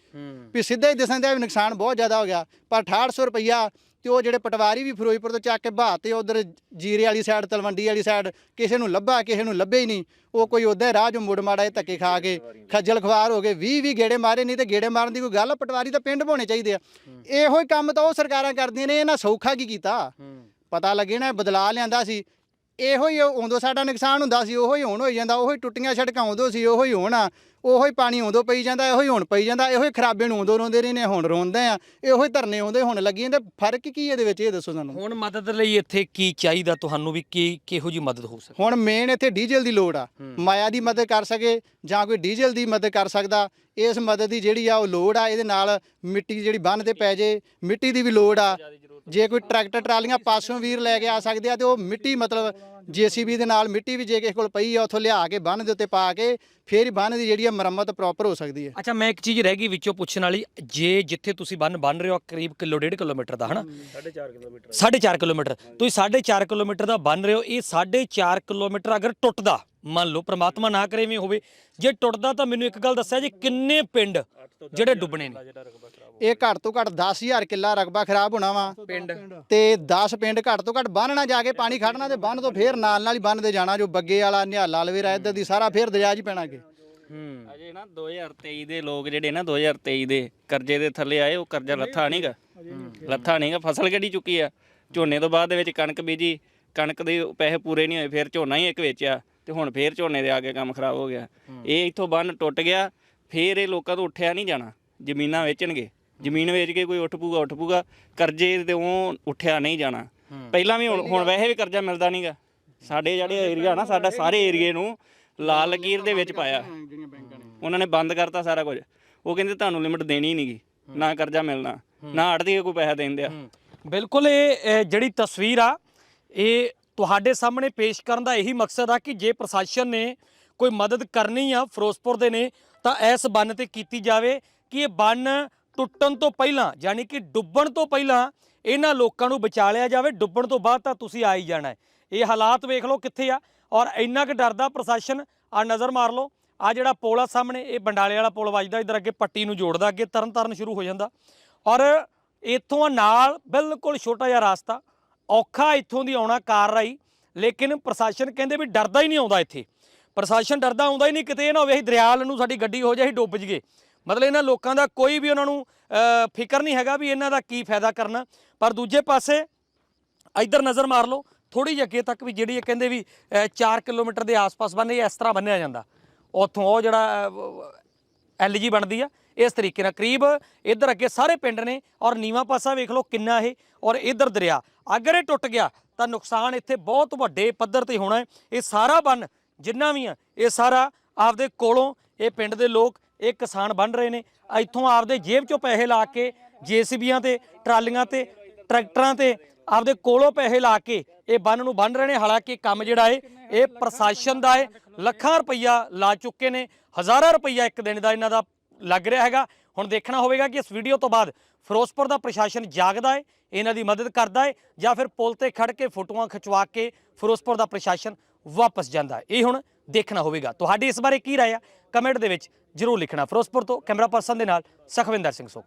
ਵੀ ਸਿੱਧਾ ਹੀ ਦਿਸਣ ਦਾ ਵੀ ਨੁਕਸਾਨ ਬਹੁਤ ਜ਼ਿਆਦਾ ਹੋ ਗਿਆ। ਪਰ 6800 ਰੁਪਈਆ ਤੇ ਉਹ ਜਿਹੜੇ ਪਟਵਾਰੀ ਵੀ ਫਿਰੋਜ਼ਪੁਰ ਤੋਂ ਚੱਕ ਕੇ ਬਹਾਤੇ ਉਧਰ ਜੀਰੇ ਵਾਲੀ ਸਾਈਡ ਤਲਵੰਡੀ ਵਾਲੀ ਸਾਈਡ ਕਿਸੇ ਨੂੰ ਲੱਭਾ ਕਿਸੇ ਨੂੰ ਲੱਭੇ ਹੀ ਨਹੀਂ। ਉਹ ਕੋਈ ਉਧਰ ਰਾਹ ਜੋ ਮੁੜ ਮਾੜਾ ਇਹ ਧੱਕੇ ਖਾ ਕੇ ਖੱਜਲ ਖਵਾਰ ਹੋ ਗਏ। 20 20 ਗੇੜੇ ਮਾਰੇ ਨਹੀਂ ਤੇ ਗੇੜੇ ਮਾਰਨ ਦੀ ਕੋਈ ਗੱਲ ਪਟਵਾਰੀ ਤਾਂ ਪਿੰਡ ਹੋਣੇ ਚਾਹੀਦੇ ਆ। ਇਹੋ ਕੰਮ ਤਾਂ ਉਹ ਸਰਕਾਰਾਂ ਕਰਦੀਆਂ ਨੇ ਇਹਨਾਂ ਸੌਖਾ ਕੀ ਕੀਤਾ? ਪਤਾ ਲੱਗੇ ਨਾ ਬਦਲਾ ਲਿਆਂਦਾ ਸੀ। ਇਹੋ ਹੀ ਉਦੋਂ ਸਾਡਾ ਨੁਕਸਾਨ ਹੁੰਦਾ ਸੀ ਉਹੋ ਹੀ ਹੁਣ ਹੋਈ ਜਾਂਦਾ ਉਹੋ ਹੀ ਟੁੱਟੀਆਂ ਸੜਕਾਂ ਉਦੋਂ ਸੀ ਉਹੋ ਹੀ ਹੁਣ ਉਹੋ ਹੀ ਪਾਣੀ ਉਦੋਂ ਪਈ ਜਾਂਦਾ ਇਹੋ ਹੀ ਹੁਣ ਪਈ ਜਾਂਦਾ ਇਹੋ ਹੀ ਖਰਾਬੇ ਨੂੰ ਉਦੋਂ ਰੋਂਦੇ ਰਹੇ ਨੇ ਹੁਣ ਰੋਂਦੇ ਆ ਇਹੋ ਹੀ ਧਰਨੇ ਆਉਂਦੇ ਹੁਣ ਲੱਗੀ ਜਾਂਦੇ ਫ਼ਰਕ ਕੀ ਇਹਦੇ ਵਿੱਚ ਇਹ ਦੱਸੋ ਸਾਨੂੰ। ਹੁਣ ਮਦਦ ਲਈ ਇੱਥੇ ਕੀ ਚਾਹੀਦਾ ਤੁਹਾਨੂੰ ਵੀ ਕੀ ਕਿਹੋ ਜੀ ਮਦਦ ਹੋ ਸਕਦੀ ਹੁਣ ਮੇਨ ਇੱਥੇ ਡੀਜ਼ਲ ਦੀ ਲੋੜ ਆ ਮਾਇਆ ਦੀ ਮਦਦ ਕਰ ਸਕੇ ਜਾਂ ਕੋਈ ਡੀਜ਼ਲ ਦੀ ਮਦਦ ਕਰ ਸਕਦਾ ਇਸ ਮਦਦ ਦੀ ਜਿਹੜੀ ਆ ਉਹ ਲੋੜ ਆ ਇਹਦੇ ਨਾਲ ਮਿੱਟੀ ਜਿਹੜੀ ਬੰਨ ਤੇ ਪੈ ਜੇ ਮਿੱਟੀ ਦੀ ਵੀ ਲੋੜ ਆ। ਜੇ ਕੋਈ ਟਰੈਕਟਰ ਟਰਾਲੀਆਂ ਪਾਸੋਂ ਵੀਰ ਲੈ ਕੇ ਆ ਸਕਦੇ ਆ ਤੇ ਉਹ ਮਿੱਟੀ ਮਤਲਬ ਜੀਸੀਬੀ ਦੇ ਨਾਲ ਮਿੱਟੀ ਵੀ ਜੇ ਕਿਸੇ ਕੋਲ ਪਈ ਆ ਉੱਥੋਂ ਲਿਆ ਕੇ ਬੰਨ ਦੇ ਉੱਤੇ ਪਾ ਕੇ ਫੇਰ ਹੀ ਬੰਨ ਦੀ ਜਿਹੜੀ ਆ ਮੁਰੰਮਤ ਪ੍ਰੋਪਰ ਹੋ ਸਕਦੀ ਹੈ। ਅੱਛਾ ਮੈਂ ਇੱਕ ਚੀਜ਼ ਰਹਿ ਗਈ ਵਿੱਚੋਂ ਪੁੱਛਣ ਵਾਲੀ ਜੇ ਜਿੱਥੇ ਤੁਸੀਂ ਬੰਨ ਬੰਨ ਰਹੇ ਹੋ ਕਰੀਬ ਕਿਲੋ ਡੇਢ ਕਿਲੋਮੀਟਰ ਦਾ ਹਨਾ? 4.5 ਕਿਲੋਮੀਟਰ। 4.5 ਕਿਲੋਮੀਟਰ। ਤੁਸੀਂ 4.5 ਕਿਲੋਮੀਟਰ ਦਾ ਬੰਨ ਰਹੇ ਹੋ ਇਹ 4.5 ਕਿਲੋਮੀਟਰ ਅਗਰ ਟੁੱਟਦਾ ਮੰਨ ਲਓ ਪ੍ਰਮਾਤਮਾ ਨਾ ਕਰੇ ਐਵੇਂ ਹੋਵੇ ਜੇ ਟੁੱਟਦਾ ਤਾਂ ਮੈਨੂੰ ਇੱਕ ਗੱਲ ਦੱਸਿਆ ਜੀ ਕਿੰਨੇ ਪਿੰਡ ਜਿਹੜੇ ਡੁੱਬਣੇ ਨੇ? ਇਹ ਘੱਟ ਤੋਂ ਘੱਟ 10000 ਕਿੱਲਾ ਰਕਬਾ ਖਰਾਬ ਹੋਣਾ ਵਾ। ਪਿੰਡ। ਤੇ 10 ਪਿੰਡ ਘੱਟ ਤੋਂ ਘੱਟ ਬੰਨ ਨਾ ਜਾ ਕੇ ਪਾਣੀ ਖੜਨਾ ਤੇ ਬੰਨ ਤੋਂ ਫੇਰ ਨਾਲ ਨਾਲ ਹੀ ਬੰਨ ਦੇ ਜਾਣਾ ਜੋ ਬੱਗੇ ਵਾਲਾ ਨਿਹਾਲਾ ਲਵੇਰਾ ਇੱਧਰ ਦੀ ਸਾਰਾ ਫੇਰ ਦਰਿਆ 'ਚ ਪੈਣਾ ਅੱਗੇ। ਹੂੰ। ਅਜੇ ਨਾ 2023 ਦੇ ਲੋਕ ਜਿਹੜੇ ਨਾ 2023 ਦੇ ਕਰਜ਼ੇ ਦੇ ਥੱਲੇ ਆਏ ਉਹ ਕਰਜ਼ਾ ਲੱਥਾ ਨਹੀਂਗਾ ਲੱਥਾ ਨਹੀਂਗਾ ਫਸਲ ਕਿਹੜੀ ਚੁੱਕੀ ਆ? ਝੋਨੇ ਤੋਂ ਬਾਅਦ ਦੇ ਵਿੱਚ ਕਣਕ ਬੀਜੀ ਕਣਕ ਦੇ ਪੈਸੇ ਪੂਰੇ ਨਹੀਂ ਹੋਏ ਫਿਰ ਝੋਨਾ ਹੀ ਇੱਕ ਵੇਚਿਆ ਤੇ ਹੁਣ ਫੇਰ ਝੋਨੇ ਦੇ ਆ ਕੇ ਕੰਮ ਖਰਾਬ ਹੋ ਗਿਆ। ਇਹ ਇੱਥੋਂ ਬੰਨ ਟੁੱਟ ਗਿਆ ਫੇਰ ਇਹ ਲੋਕਾਂ ਤੋਂ ਉੱਠਿਆ ਨਹੀਂ ਜਾਣਾ ਜ਼ਮੀਨਾਂ ਵੇਚਣਗੇ। ਜ਼ਮੀਨ ਵੇਚ ਕੇ ਕੋਈ ਉੱਠ ਪੂਗਾ ਉੱਠ ਪੂਗਾ ਕਰਜ਼ੇ ਤੇ ਉਹ ਉੱਠਿਆ ਨਹੀਂ ਜਾਣਾ। ਪਹਿਲਾਂ ਵੀ ਹੁਣ ਹੁਣ ਵੈਸੇ ਵੀ ਕਰਜ਼ਾ ਮਿਲਦਾ ਨਹੀਂਗਾ ਸਾਡੇ ਜਿਹੜੇ ਏਰੀਆ ਨਾ ਸਾਡਾ ਸਾਰੇ ਏਰੀਏ ਨੂੰ ਲਾਲ ਲਕੀਰ ਦੇ ਵਿੱਚ ਪਾਇਆ। ਉਹਨਾਂ ਨੇ ਬੰਦ ਕਰਤਾ ਸਾਰਾ ਕੁਝ। ਉਹ ਕਹਿੰਦੇ ਤੁਹਾਨੂੰ ਲਿਮਟ ਦੇਣੀ ਨਹੀਂਗੀ ਨਾ ਕਰਜ਼ਾ ਮਿਲਣਾ ਨਾ ਅੜਦੀ ਕੋਈ ਪੈਸਾ ਦੇਣ ਦਿਆ। ਬਿਲਕੁਲ ਇਹ ਜਿਹੜੀ ਤਸਵੀਰ ਆ ਇਹ ਤੁਹਾਡੇ ਸਾਹਮਣੇ ਪੇਸ਼ ਕਰਨ ਦਾ ਇਹੀ ਮਕਸਦ ਆ ਕਿ ਜੇ ਪ੍ਰਸ਼ਾਸਨ ਨੇ ਕੋਈ ਮਦਦ ਕਰਨੀ ਆ ਫਿਰੋਜ਼ਪੁਰ ਦੇ ਨੇ ਤਾਂ ਇਸ ਬੰਨ ਤੇ ਕੀਤੀ ਜਾਵੇ ਕਿ ਇਹ ਬੰਨ ਟੁੱਟਣ ਤੋਂ ਪਹਿਲਾਂ, ਯਾਨੀ ਕਿ ਡੁੱਬਣ ਤੋਂ ਪਹਿਲਾਂ ਇਹਨਾਂ ਲੋਕਾਂ ਨੂੰ ਬਚਾ ਲਿਆ ਜਾਵੇ। ਡੁੱਬਣ ਤੋਂ ਬਾਅਦ ਤਾਂ ਤੁਸੀਂ ਆ ਹੀ ਜਾਣਾ ਹੈ। ਇਹ ਹਾਲਾਤ ਵੇਖ ਲਓ ਕਿੱਥੇ ਆ। ਔਰ ਇੰਨਾ ਕੁ ਡਰਦਾ ਪ੍ਰਸ਼ਾਸਨ ਆ ਨਜ਼ਰ ਮਾਰ ਲਓ। ਆ ਜਿਹੜਾ ਪੁਲ ਆ ਸਾਹਮਣੇ, ਇਹ ਬੰਡਾਲੇ ਵਾਲਾ ਪੁਲ ਵੱਜਦਾ, ਇਧਰ ਅੱਗੇ ਪੱਟੀ ਨੂੰ ਜੋੜਦਾ, ਅੱਗੇ ਤਰਨ ਤਾਰਨ ਸ਼ੁਰੂ ਹੋ ਜਾਂਦਾ। ਔਰ ਇੱਥੋਂ ਨਾਲ ਬਿਲਕੁਲ ਛੋਟਾ ਜਿਹਾ ਰਾਸਤਾ। ਔਖਾ ਇੱਥੋਂ ਦੀ ਆਉਣਾ ਕਾਰ ਰਾਈ ਲੇਕਿਨ ਪ੍ਰਸ਼ਾਸਨ ਕਹਿੰਦੇ ਵੀ ਡਰਦਾ ਹੀ ਨਹੀਂ ਆਉਂਦਾ ਇੱਥੇ। ਪ੍ਰਸ਼ਾਸਨ ਡਰਦਾ ਆਉਂਦਾ ਹੀ ਨਹੀਂ, ਕਿਤੇ ਇਹ ਨਾ ਹੋਵੇ ਅਸੀਂ ਦਰਿਆ ਨੂੰ ਸਾਡੀ ਗੱਡੀ ਹੋ ਜਾਏ, ਅਸੀਂ ਡੁੱਬ ਜਗੇ ਮਤਲਬ ਇਹਨਾਂ ਲੋਕਾਂ ਦਾ ਕੋਈ ਵੀ ਉਹਨਾਂ ਨੂੰ ਫਿਕਰ ਨਹੀਂ ਹੈਗਾ ਵੀ ਇਹਨਾਂ ਦਾ ਕੀ ਫਾਇਦਾ ਕਰਨਾ। ਪਰ ਦੂਜੇ ਪਾਸੇ ਇੱਧਰ ਨਜ਼ਰ ਮਾਰ ਲਓ ਥੋੜੀ ਜਿਹੀ ਅੱਗੇ ਤੱਕ ਵੀ ਜਿਹੜੀ ਇਹ ਕਹਿੰਦੇ ਵੀ 4 ਕਿਲੋਮੀਟਰ ਦੇ ਆਸ-ਪਾਸ ਬੰਨੇ ਇਸ ਤਰ੍ਹਾਂ ਬੰਨਿਆ ਜਾਂਦਾ। ਉੱਥੋਂ ਉਹ ਜਿਹੜਾ ਐਲਜੀ ਬਣਦੀ ਆ, ਇਸ ਤਰੀਕੇ ਨਾਲ ਕਰੀਬ ਇੱਧਰ ਅੱਗੇ ਸਾਰੇ ਪਿੰਡ ਨੇ ਔਰ ਨੀਵਾ ਪਾਸਾ ਵੇਖ ਲਓ ਕਿੰਨਾ ਇਹ ਔਰ ਇੱਧਰ ਦਰਿਆ। ਅਗਰ ਇਹ ਟੁੱਟ ਗਿਆ ਤਾਂ ਨੁਕਸਾਨ ਇੱਥੇ ਬਹੁਤ ਵੱਡੇ ਪੱਧਰ ਤੇ ਹੋਣਾ ਹੈ। ਇਹ ਸਾਰਾ ਬੰਨ ਜਿੰਨਾ ਵੀ ਆ, ਇਹ ਸਾਰਾ ਆਪਦੇ ਕੋਲੋਂ ਇਹ ਪਿੰਡ ਦੇ ਲੋਕ ਇਹ ਕਿਸਾਨ ਬਣ ਰਹੇ ਨੇ। ਇੱਥੋਂ ਆਪਦੇ ਜੇਬ ਚੋਂ ਪੈਸੇ ਲਾ ਕੇ, ਜੀਸੀਬੀਆਂ ਤੇ, ਟਰਾਲੀਆਂ ਤੇ, ਟਰੈਕਟਰਾਂ ਤੇ, ਆਪਦੇ ਕੋਲੋਂ ਪੈਸੇ ਲਾ ਕੇ ਇਹ ਬੰਨ ਨੂੰ ਬੰਨ ਰਹੇ ਨੇ। ਹਾਲਾਂਕਿ ਕੰਮ ਜਿਹੜਾ ਏ, ਇਹ ਪ੍ਰਸ਼ਾਸਨ ਦਾ ਏ। ਲੱਖਾਂ ਰੁਪਈਆ ਲਾ ਚੁੱਕੇ ਨੇ। ਹਜ਼ਾਰਾਂ ਰੁਪਈਆ ਇੱਕ ਦਿਨ ਦਾ ਇਹਨਾਂ ਦਾ ਲੱਗ ਰਿਹਾ ਹੈਗਾ। ਹੁਣ ਦੇਖਣਾ ਹੋਵੇਗਾ ਕਿ ਇਸ ਵੀਡੀਓ ਤੋਂ ਬਾਅਦ ਫਿਰੋਜ਼ਪੁਰ ਦਾ ਪ੍ਰਸ਼ਾਸਨ ਜਾਗਦਾ ਏ, ਇਹਨਾਂ ਦੀ ਮਦਦ ਕਰਦਾ ਏ, ਜਾਂ ਫਿਰ ਪੁਲ ਤੇ ਖੜ ਕੇ ਫੋਟੋਆਂ ਖਿਚਵਾ ਕੇ ਫਿਰੋਜ਼ਪੁਰ ਦਾ ਪ੍ਰਸ਼ਾਸਨ ਵਾਪਸ ਜਾਂਦਾ ਏ। ਇਹ ਹੁਣ ਦੇਖਣਾ ਹੋਵੇਗਾ। ਤੁਹਾਡੀ ਇਸ ਬਾਰੇ ਕੀ ਰਾਏ ਆ? ਕਮੈਂਟ ਦੇ ਵਿੱਚ ਜਰੂਰ ਲਿਖਣਾ। ਫਿਰੋਜ਼ਪੁਰ ਤੋਂ ਕੈਮਰਾ ਪਰਸਨ ਦੇ ਨਾਲ ਸਖਵਿੰਦਰ ਸਿੰਘ ਸੋ